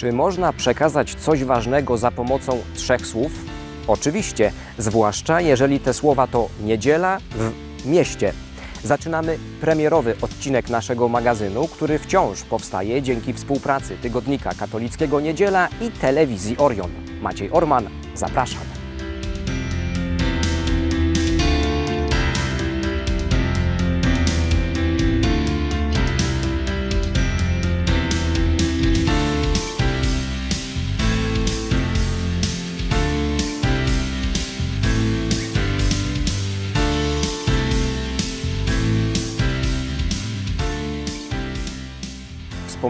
Czy można przekazać coś ważnego za pomocą trzech słów? Oczywiście, zwłaszcza jeżeli te słowa to niedziela w mieście. Zaczynamy premierowy odcinek naszego magazynu, który wciąż powstaje dzięki współpracy Tygodnika Katolickiego Niedziela i Telewizji Orion. Maciej Orman, zapraszam.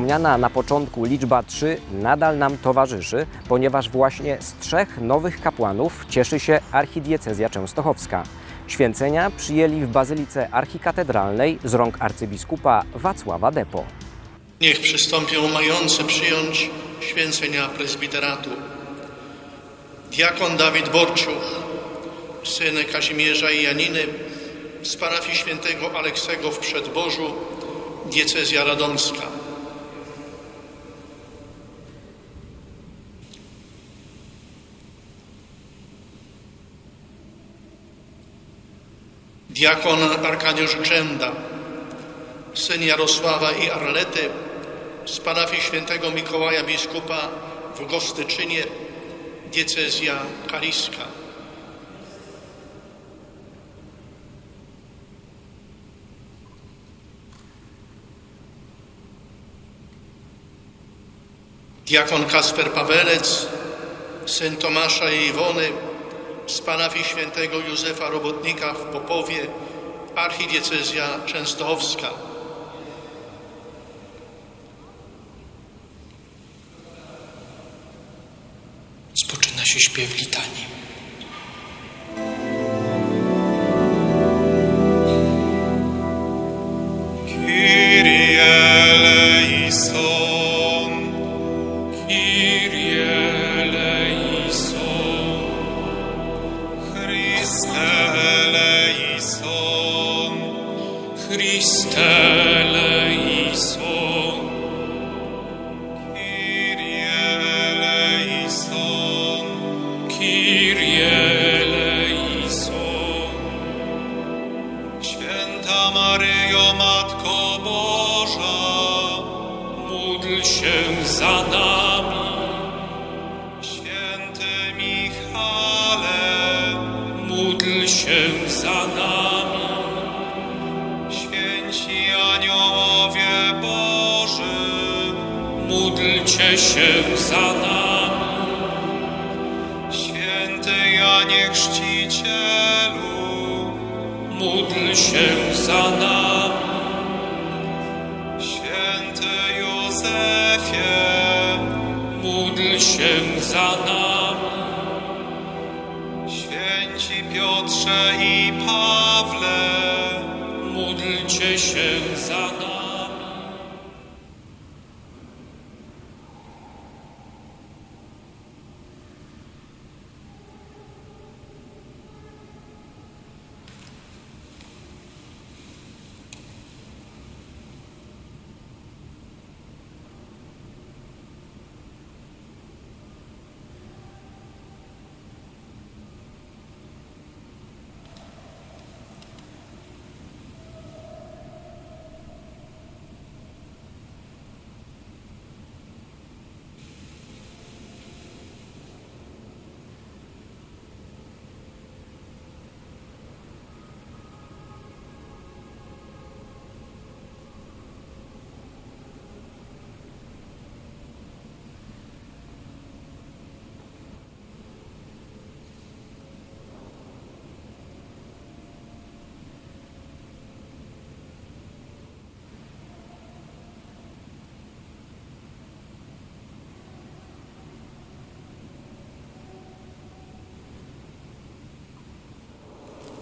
Wspomniana na początku liczba 3 nadal nam towarzyszy, ponieważ właśnie z trzech nowych kapłanów cieszy się archidiecezja częstochowska. Święcenia przyjęli w Bazylice Archikatedralnej z rąk arcybiskupa Wacława Depo. Niech przystąpią mający przyjąć święcenia prezbiteratu. Diakon Dawid Borciuch, syn Kazimierza i Janiny z parafii świętego Aleksego w Przedbożu, diecezja radomska. Diakon Arkadiusz Grzęda, syn Jarosława i Arlety z parafii świętego Mikołaja biskupa w Gostyczynie, diecezja kaliska. Diakon Kasper Pawelec, syn Tomasza i Iwony z parafii świętego Józefa Robotnika w Popowie, archidiecezja częstochowska. Spoczyna się śpiew litanii. Się za nami, Święci Aniołowie Boży, módlcie się za nami, Święty Janie Chrzcicielu, módl się za nami,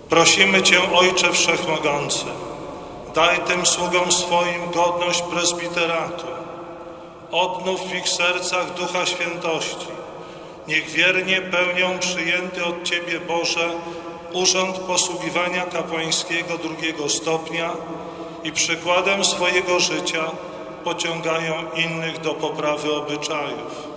Prosimy Cię, Ojcze Wszechmogący, daj tym sługom swoim godność prezbiteratu. Odnów w ich sercach ducha świętości. Niech wiernie pełnią przyjęty od Ciebie, Boże, urząd posługiwania kapłańskiego drugiego stopnia i przykładem swojego życia pociągają innych do poprawy obyczajów.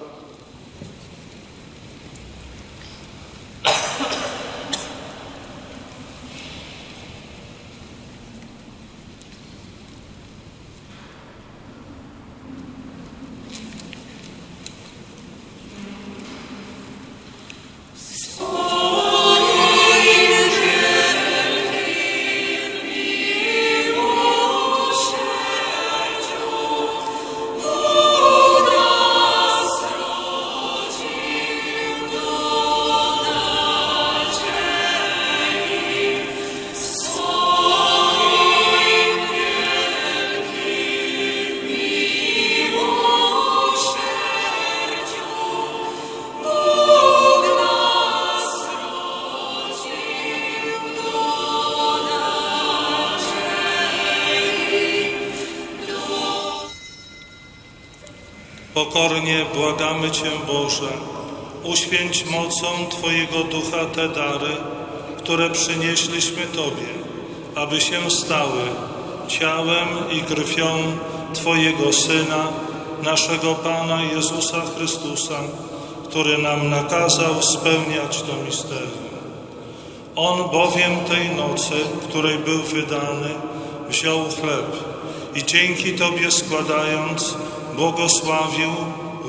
Pokornie błagamy Cię, Boże, uświęć mocą Twojego Ducha te dary, które przynieśliśmy Tobie, aby się stały ciałem i krwią Twojego Syna, naszego Pana Jezusa Chrystusa, który nam nakazał spełniać to misterium. On bowiem tej nocy, której był wydany, wziął chleb i dzięki Tobie składając, błogosławił,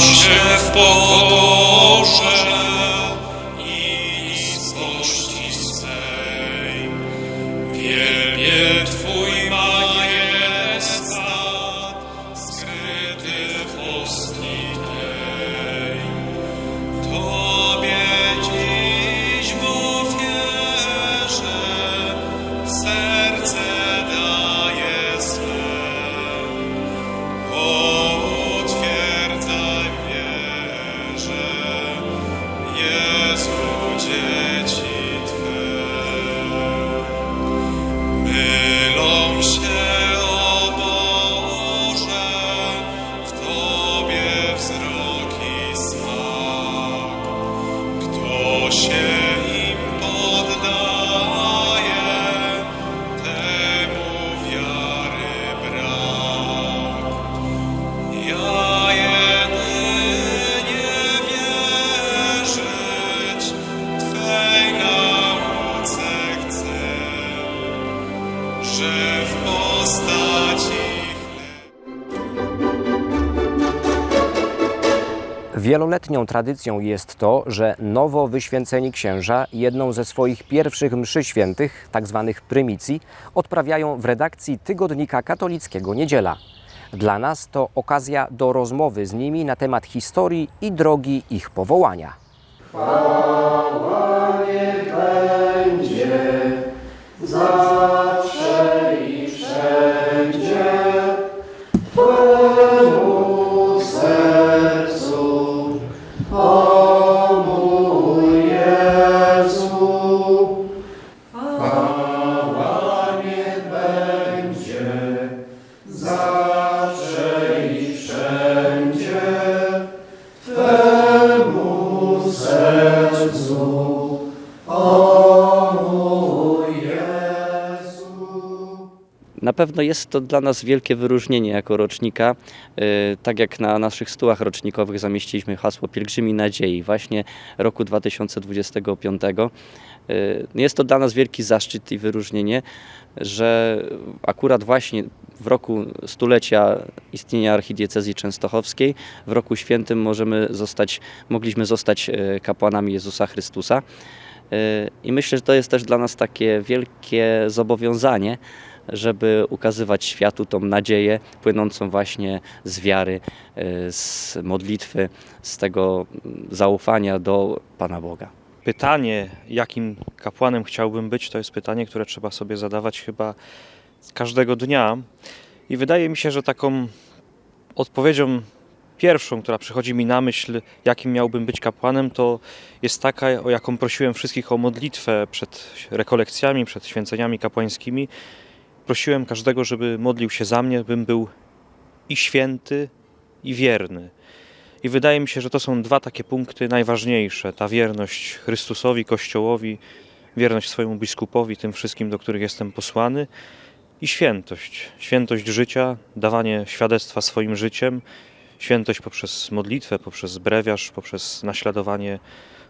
się w pokorze Jezu, dzieci Wieloletnią tradycją jest to, że nowo wyświęceni księża jedną ze swoich pierwszych mszy świętych, tzw. prymicji, odprawiają w redakcji tygodnika katolickiego Niedziela. Dla nas to okazja do rozmowy z nimi na temat historii i drogi ich powołania. Na pewno jest to dla nas wielkie wyróżnienie jako rocznika. Yy, Tak jak na naszych stołach rocznikowych zamieściliśmy hasło Pielgrzymi Nadziei właśnie roku 2025. Yy, Jest to dla nas wielki zaszczyt i wyróżnienie, że akurat właśnie w roku stulecia istnienia archidiecezji częstochowskiej, w roku świętym możemy zostać, mogliśmy zostać yy, kapłanami Jezusa Chrystusa. I myślę, że to jest też dla nas takie wielkie zobowiązanie, żeby ukazywać światu tą nadzieję płynącą właśnie z wiary, y, z modlitwy, z tego zaufania do Pana Boga. Pytanie, jakim kapłanem chciałbym być, to jest pytanie, które trzeba sobie zadawać chyba każdego dnia. I wydaje mi się, że taką odpowiedzią pierwszą, która przychodzi mi na myśl, jakim miałbym być kapłanem, to jest taka, o jaką prosiłem wszystkich o modlitwę przed rekolekcjami, przed święceniami kapłańskimi. Prosiłem każdego, żeby modlił się za mnie, bym był i święty, i wierny. I wydaje mi się, że to są dwa takie punkty najważniejsze: ta wierność Chrystusowi, Kościołowi, wierność swojemu biskupowi, tym wszystkim, do których jestem posłany, i świętość. Świętość życia, dawanie świadectwa swoim życiem, świętość poprzez modlitwę, poprzez brewiarz, poprzez naśladowanie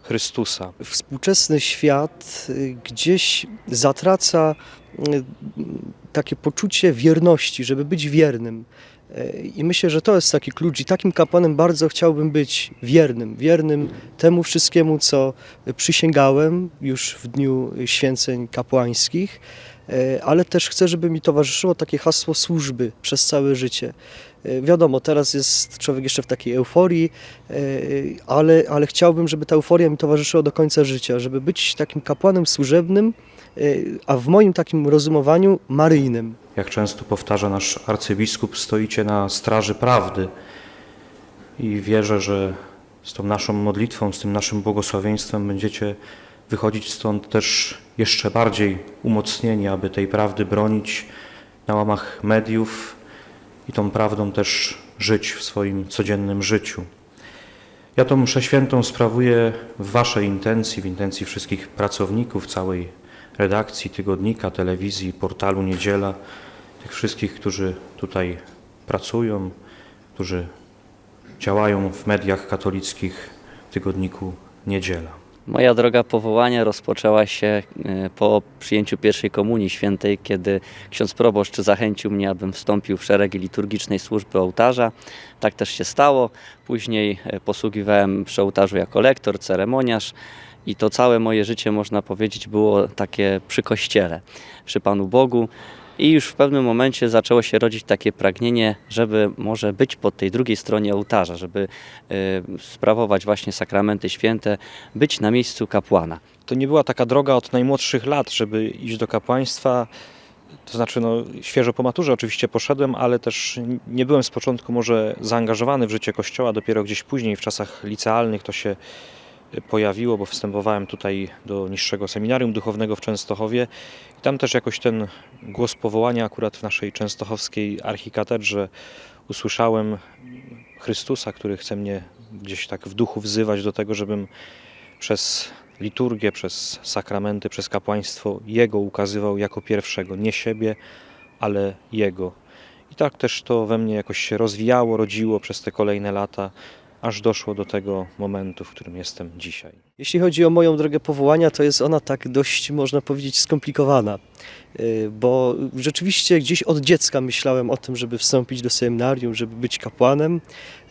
Chrystusa. Współczesny świat y, gdzieś zatraca y, takie poczucie wierności, żeby być wiernym. Y, I myślę, że to jest taki klucz i takim kapłanem bardzo chciałbym być wiernym, wiernym temu wszystkiemu, co przysięgałem już w dniu święceń kapłańskich, ale też chcę, żeby mi towarzyszyło takie hasło służby przez całe życie. Y, Wiadomo, teraz jest człowiek jeszcze w takiej euforii, y, ale, ale chciałbym, żeby ta euforia mi towarzyszyła do końca życia, żeby być takim kapłanem służebnym, a w moim takim rozumowaniu maryjnym. Jak często powtarza nasz arcybiskup, stoicie na straży prawdy i wierzę, że z tą naszą modlitwą, z tym naszym błogosławieństwem będziecie wychodzić stąd też jeszcze bardziej umocnieni, aby tej prawdy bronić na łamach mediów i tą prawdą też żyć w swoim codziennym życiu. Ja tą mszę świętą sprawuję w Waszej intencji, w intencji wszystkich pracowników całej redakcji, tygodnika, telewizji, portalu Niedziela, tych wszystkich, którzy tutaj pracują, którzy działają w mediach katolickich tygodniku Niedziela. Moja droga powołania rozpoczęła się e, po przyjęciu pierwszej komunii świętej, kiedy ksiądz proboszcz zachęcił mnie, abym wstąpił w szeregi liturgicznej służby ołtarza. Tak też się stało. Później e, posługiwałem przy ołtarzu jako lektor, ceremoniarz i to całe moje życie, można powiedzieć, było takie przy kościele, przy Panu Bogu. I już w pewnym momencie zaczęło się rodzić takie pragnienie, żeby może być po tej drugiej stronie ołtarza, żeby e, sprawować właśnie sakramenty święte, być na miejscu kapłana. To nie była taka droga od najmłodszych lat, żeby iść do kapłaństwa. To znaczy, no, świeżo po maturze oczywiście poszedłem, ale też nie byłem z początku może zaangażowany w życie Kościoła. Dopiero gdzieś później, w czasach licealnych, to się pojawiło, bo wstępowałem tutaj do niższego seminarium duchownego w Częstochowie. I tam też jakoś ten głos powołania akurat w naszej częstochowskiej archikatedrze usłyszałem Chrystusa, który chce mnie gdzieś tak w duchu wzywać do tego, żebym przez liturgię, przez sakramenty, przez kapłaństwo Jego ukazywał jako pierwszego. Nie siebie, ale Jego. I tak też to we mnie jakoś się rozwijało, rodziło przez te kolejne lata, aż doszło do tego momentu, w którym jestem dzisiaj. Jeśli chodzi o moją drogę powołania, to jest ona tak dość, można powiedzieć, skomplikowana, y, bo rzeczywiście gdzieś od dziecka myślałem o tym, żeby wstąpić do seminarium, żeby być kapłanem,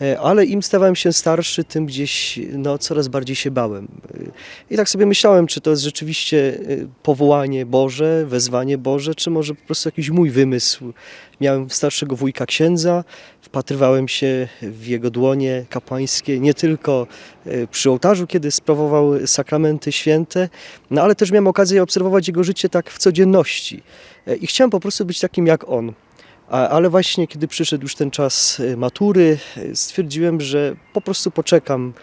y, ale im stawałem się starszy, tym gdzieś no, coraz bardziej się bałem. Y, I tak sobie myślałem, czy to jest rzeczywiście powołanie Boże, wezwanie Boże, czy może po prostu jakiś mój wymysł. Miałem starszego wujka księdza, wpatrywałem się w jego dłonie kapłańskie, nie tylko przy ołtarzu, kiedy sprawował sakramenty święte, no ale też miałem okazję obserwować jego życie tak w codzienności. Y, I chciałem po prostu być takim jak on. Ale właśnie kiedy przyszedł już ten czas y, matury, y, stwierdziłem, że po prostu poczekam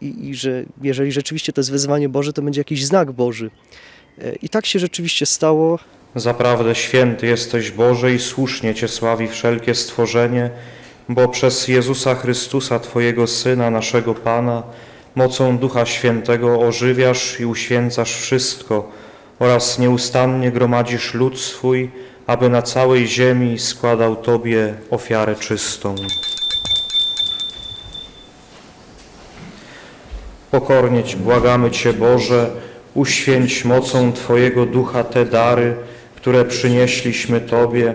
i, i że jeżeli rzeczywiście to jest wezwanie Boże, to będzie jakiś znak Boży. I tak się rzeczywiście stało. Zaprawdę święty jesteś Boże i słusznie Cię sławi wszelkie stworzenie, bo przez Jezusa Chrystusa, Twojego Syna, naszego Pana, mocą Ducha Świętego ożywiasz i uświęcasz wszystko oraz nieustannie gromadzisz lud swój, aby na całej ziemi składał Tobie ofiarę czystą. Pokornie Ci błagamy Cię, Boże, uświęć mocą Twojego Ducha te dary, które przynieśliśmy Tobie,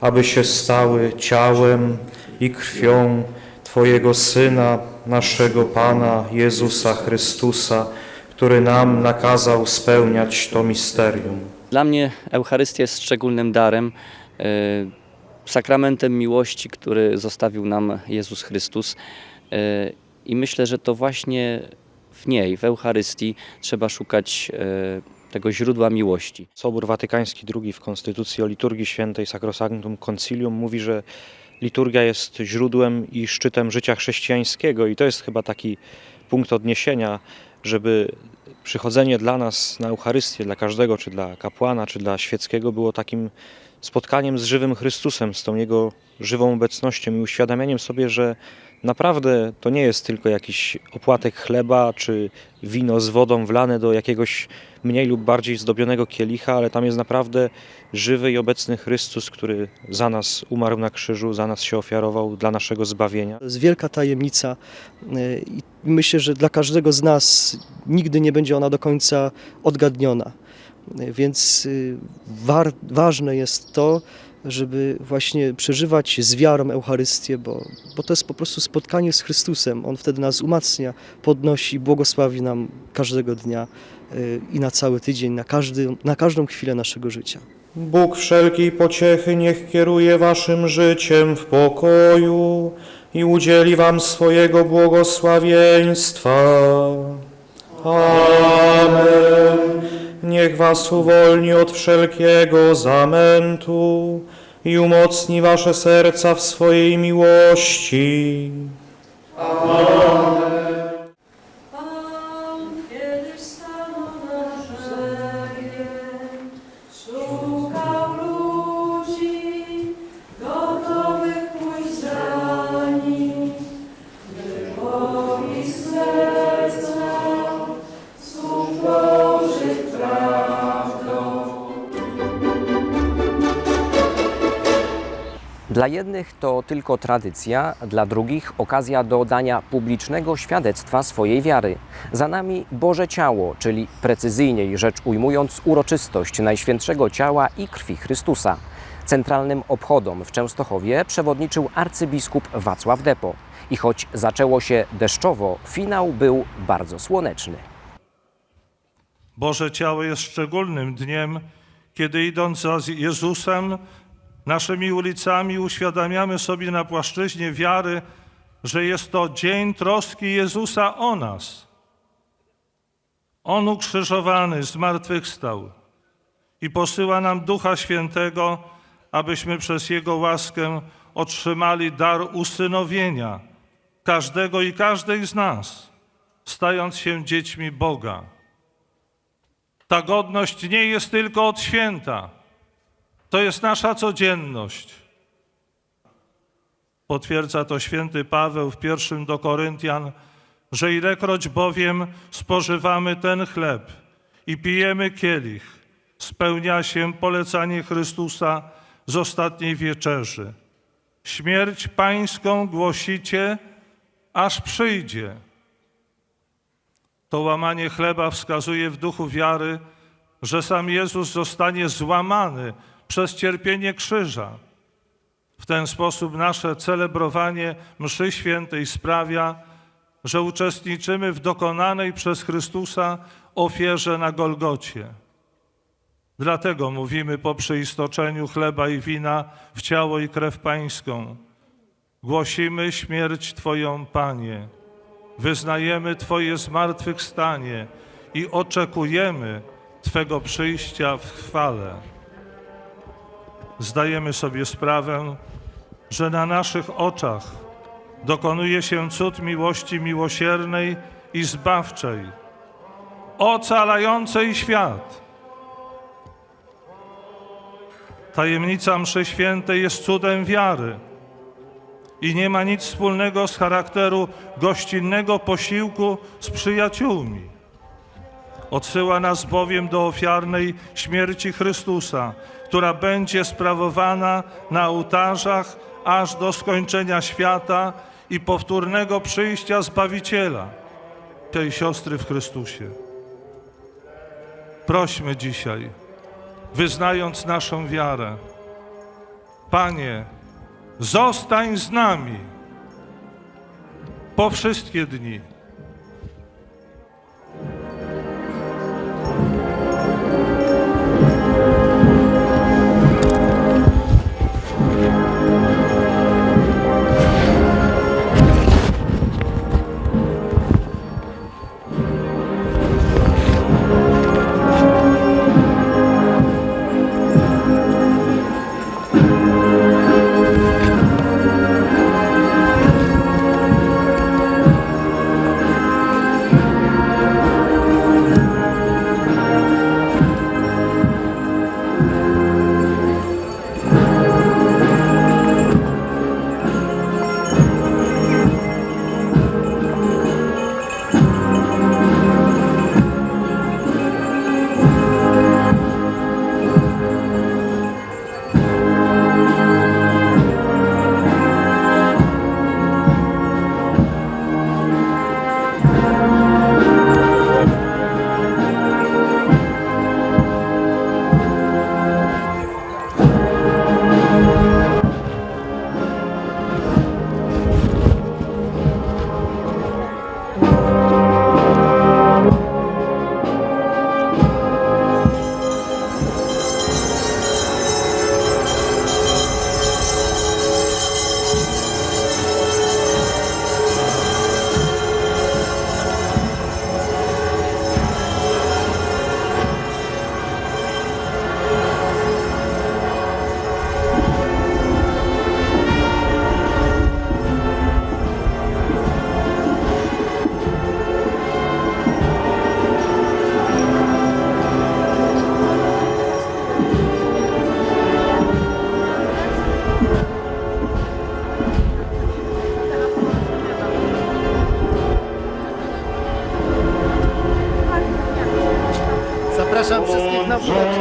aby się stały ciałem i krwią Twojego Syna, naszego Pana Jezusa Chrystusa, który nam nakazał spełniać to misterium. Dla mnie Eucharystia jest szczególnym darem, e, sakramentem miłości, który zostawił nam Jezus Chrystus. E, I myślę, że to właśnie w niej, w Eucharystii, trzeba szukać e, tego źródła miłości. Sobór Watykański II w Konstytucji o liturgii świętej Sacrosanctum Concilium mówi, że liturgia jest źródłem i szczytem życia chrześcijańskiego i to jest chyba taki punkt odniesienia, żeby przychodzenie dla nas na Eucharystię, dla każdego, czy dla kapłana, czy dla świeckiego było takim spotkaniem z żywym Chrystusem, z tą Jego żywą obecnością i uświadamianiem sobie, że naprawdę to nie jest tylko jakiś opłatek chleba, czy wino z wodą wlane do jakiegoś mniej lub bardziej zdobionego kielicha, ale tam jest naprawdę żywy i obecny Chrystus, który za nas umarł na krzyżu, za nas się ofiarował dla naszego zbawienia. To jest wielka tajemnica y, i myślę, że dla każdego z nas nigdy nie będzie ona do końca odgadniona. Więc y, ważne jest to, żeby właśnie przeżywać z wiarą Eucharystię, bo, bo to jest po prostu spotkanie z Chrystusem. On wtedy nas umacnia, podnosi, błogosławi nam każdego dnia y, i na cały tydzień, na, każdy, na każdą chwilę naszego życia. Bóg wszelkiej pociechy niech kieruje waszym życiem w pokoju i udzieli wam swojego błogosławieństwa. Amen. Niech was uwolni od wszelkiego zamętu i umocni wasze serca w swojej miłości. Pan Dla jednych to tylko tradycja, dla drugich okazja do dania publicznego świadectwa swojej wiary. Za nami Boże Ciało, czyli precyzyjniej rzecz ujmując uroczystość Najświętszego Ciała i Krwi Chrystusa. Centralnym obchodom w Częstochowie przewodniczył arcybiskup Wacław Depo. I choć zaczęło się deszczowo, finał był bardzo słoneczny. Boże Ciało jest szczególnym dniem, kiedy idąc za Jezusem, naszymi ulicami uświadamiamy sobie na płaszczyźnie wiary, że jest to dzień troski Jezusa o nas. On ukrzyżowany, zmartwychwstał i posyła nam Ducha Świętego, abyśmy przez Jego łaskę otrzymali dar usynowienia każdego i każdej z nas, stając się dziećmi Boga. Ta godność nie jest tylko od święta. To jest nasza codzienność. Potwierdza to święty Paweł w pierwszym do Koryntian, że ilekroć bowiem spożywamy ten chleb i pijemy kielich, spełnia się polecanie Chrystusa z ostatniej wieczerzy. Śmierć pańską głosicie, aż przyjdzie. To łamanie chleba wskazuje w duchu wiary, że sam Jezus zostanie złamany przez cierpienie krzyża. W ten sposób nasze celebrowanie mszy świętej sprawia, że uczestniczymy w dokonanej przez Chrystusa ofierze na Golgocie. Dlatego mówimy po przyistoczeniu chleba i wina w ciało i krew Pańską. Głosimy śmierć Twoją, Panie. Wyznajemy Twoje zmartwychwstanie i oczekujemy Twego przyjścia w chwale. Zdajemy sobie sprawę, że na naszych oczach dokonuje się cud miłości miłosiernej i zbawczej, ocalającej świat. Tajemnica mszy świętej jest cudem wiary i nie ma nic wspólnego z charakteru gościnnego posiłku z przyjaciółmi. Odsyła nas bowiem do ofiarnej śmierci Chrystusa, która będzie sprawowana na ołtarzach aż do skończenia świata i powtórnego przyjścia Zbawiciela, tej siostry w Chrystusie. Prośmy dzisiaj, wyznając naszą wiarę, Panie, zostań z nami po wszystkie dni.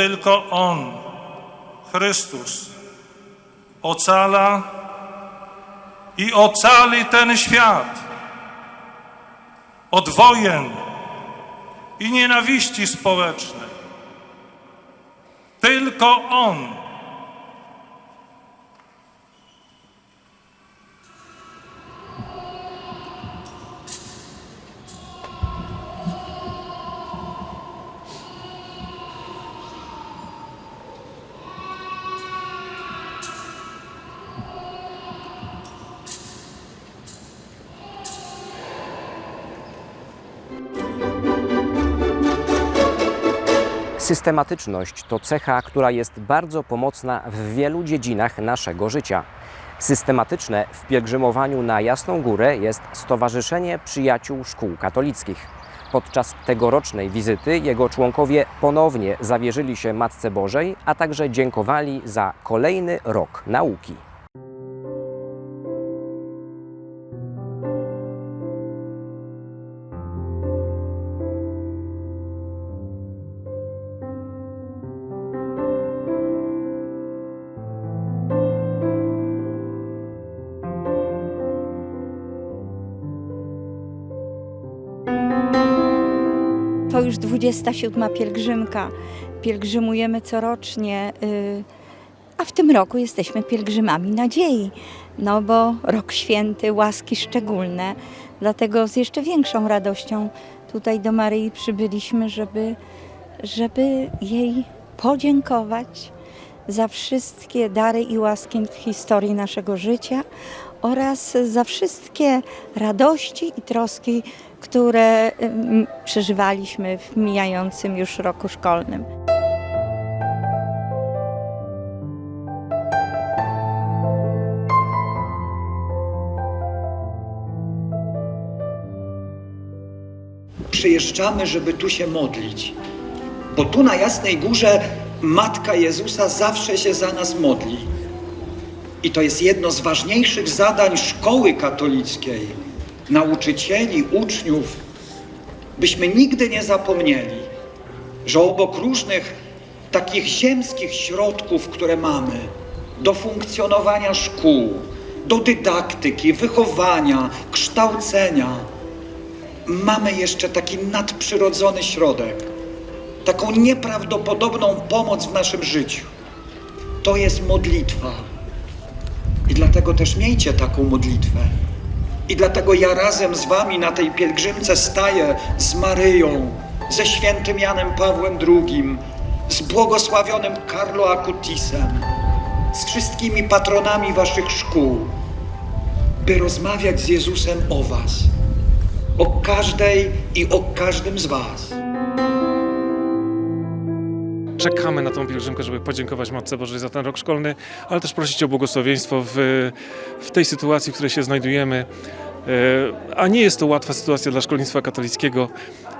tylko On, Chrystus, ocala i ocali ten świat od wojen i nienawiści społecznej. Tylko On. Systematyczność to cecha, która jest bardzo pomocna w wielu dziedzinach naszego życia. Systematyczne w pielgrzymowaniu na Jasną Górę jest Stowarzyszenie Przyjaciół Szkół Katolickich. Podczas tegorocznej wizyty jego członkowie ponownie zawierzyli się Matce Bożej, a także dziękowali za kolejny rok nauki. Już 27 pielgrzymka. Pielgrzymujemy corocznie, y, a w tym roku jesteśmy pielgrzymami nadziei, no bo rok święty, łaski szczególne. Dlatego z jeszcze większą radością tutaj do Maryi przybyliśmy, żeby, żeby jej podziękować za wszystkie dary i łaski w historii naszego życia oraz za wszystkie radości i troski, które przeżywaliśmy w mijającym już roku szkolnym. Przyjeżdżamy, żeby tu się modlić, bo tu na Jasnej Górze Matka Jezusa zawsze się za nas modli. I to jest jedno z ważniejszych zadań szkoły katolickiej, nauczycieli, uczniów, byśmy nigdy nie zapomnieli, że obok różnych takich ziemskich środków, które mamy do funkcjonowania szkół, do dydaktyki, wychowania, kształcenia, mamy jeszcze taki nadprzyrodzony środek, taką nieprawdopodobną pomoc w naszym życiu. To jest modlitwa. I dlatego też miejcie taką modlitwę. I dlatego ja razem z Wami na tej pielgrzymce staję z Maryją, ze świętym Janem Pawłem II, z błogosławionym Carlo Acutisem, z wszystkimi patronami Waszych szkół, by rozmawiać z Jezusem o Was, o każdej i o każdym z Was. Czekamy na tą pielgrzymkę, żeby podziękować Matce Bożej za ten rok szkolny, ale też prosić o błogosławieństwo w, w tej sytuacji, w której się znajdujemy. E, A nie jest to łatwa sytuacja dla szkolnictwa katolickiego.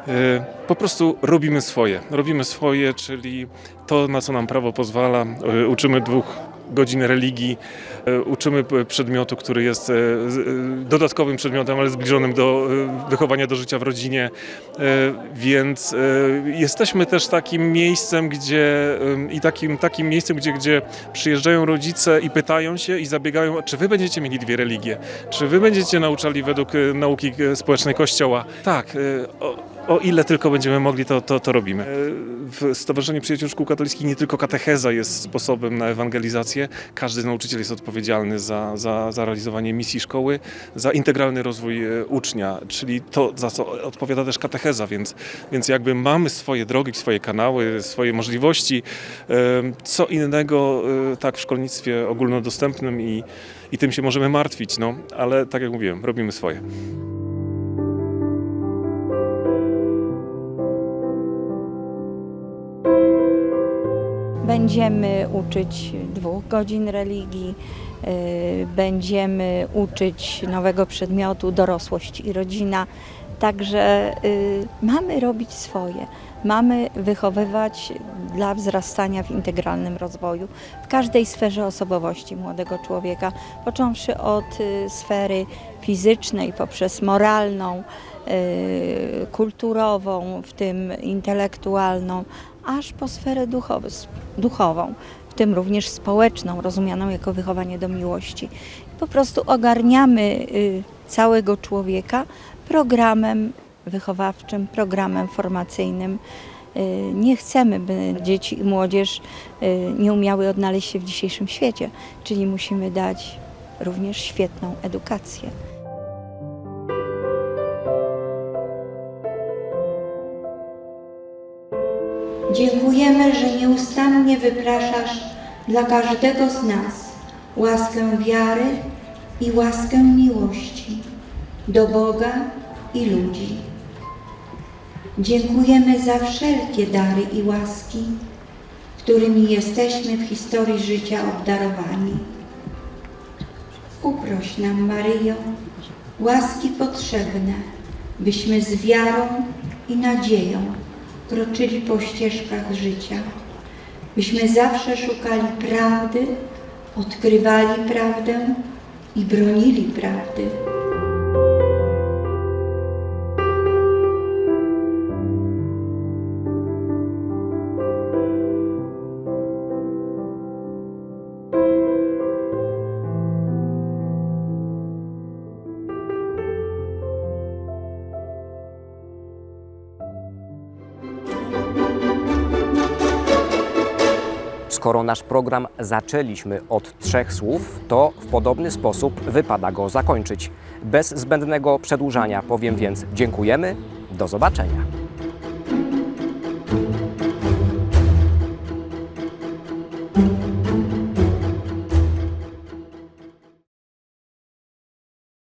E, Po prostu robimy swoje. Robimy swoje, czyli to, na co nam prawo pozwala. E, Uczymy dwóch godzin religii, e, uczymy przedmiotu, który jest dodatkowym przedmiotem, ale zbliżonym do wychowania do życia w rodzinie. Więc jesteśmy też takim miejscem, gdzie i takim, takim miejscem, gdzie, gdzie przyjeżdżają rodzice i pytają się i zabiegają, czy wy będziecie mieli dwie religie? Czy wy będziecie nauczali według nauki społecznej Kościoła? Tak, o, o ile tylko będziemy mogli, to, to, to robimy. E, W Stowarzyszeniu Przyjaciół Szkół Katolickich nie tylko katecheza jest sposobem na ewangelizację. Każdy nauczyciel jest odpowiedzialny za, za, za realizowanie misji szkoły, za integralny rozwój e, ucznia, czyli to, za co odpowiada też katecheza, więc, więc jakby mamy swoje drogi, swoje kanały, swoje możliwości. E, Co innego tak w szkolnictwie ogólnodostępnym i, i tym się możemy martwić, no, ale tak jak mówiłem, robimy swoje. Będziemy uczyć dwóch godzin religii, y, będziemy uczyć nowego przedmiotu dorosłość i rodzina. Także y, mamy robić swoje. Mamy wychowywać dla wzrastania w integralnym rozwoju w każdej sferze osobowości młodego człowieka, począwszy od y, sfery fizycznej, poprzez moralną, kulturową, w tym intelektualną, aż po sferę duchowy- duchową, w tym również społeczną, rozumianą jako wychowanie do miłości. Po prostu ogarniamy y, całego człowieka programem wychowawczym, programem formacyjnym. Y, Nie chcemy, by dzieci i młodzież y, nie umiały odnaleźć się w dzisiejszym świecie, czyli musimy dać również świetną edukację. Dziękujemy, że nieustannie wypraszasz dla każdego z nas łaskę wiary i łaskę miłości do Boga i ludzi. Dziękujemy za wszelkie dary i łaski, którymi jesteśmy w historii życia obdarowani. Uproś nam, Maryjo, łaski potrzebne, byśmy z wiarą i nadzieją kroczyli po ścieżkach życia, byśmy zawsze szukali prawdy, odkrywali prawdę i bronili prawdy. Skoro nasz program zaczęliśmy od trzech słów, to w podobny sposób wypada go zakończyć. Bez zbędnego przedłużania powiem więc dziękujemy, do zobaczenia.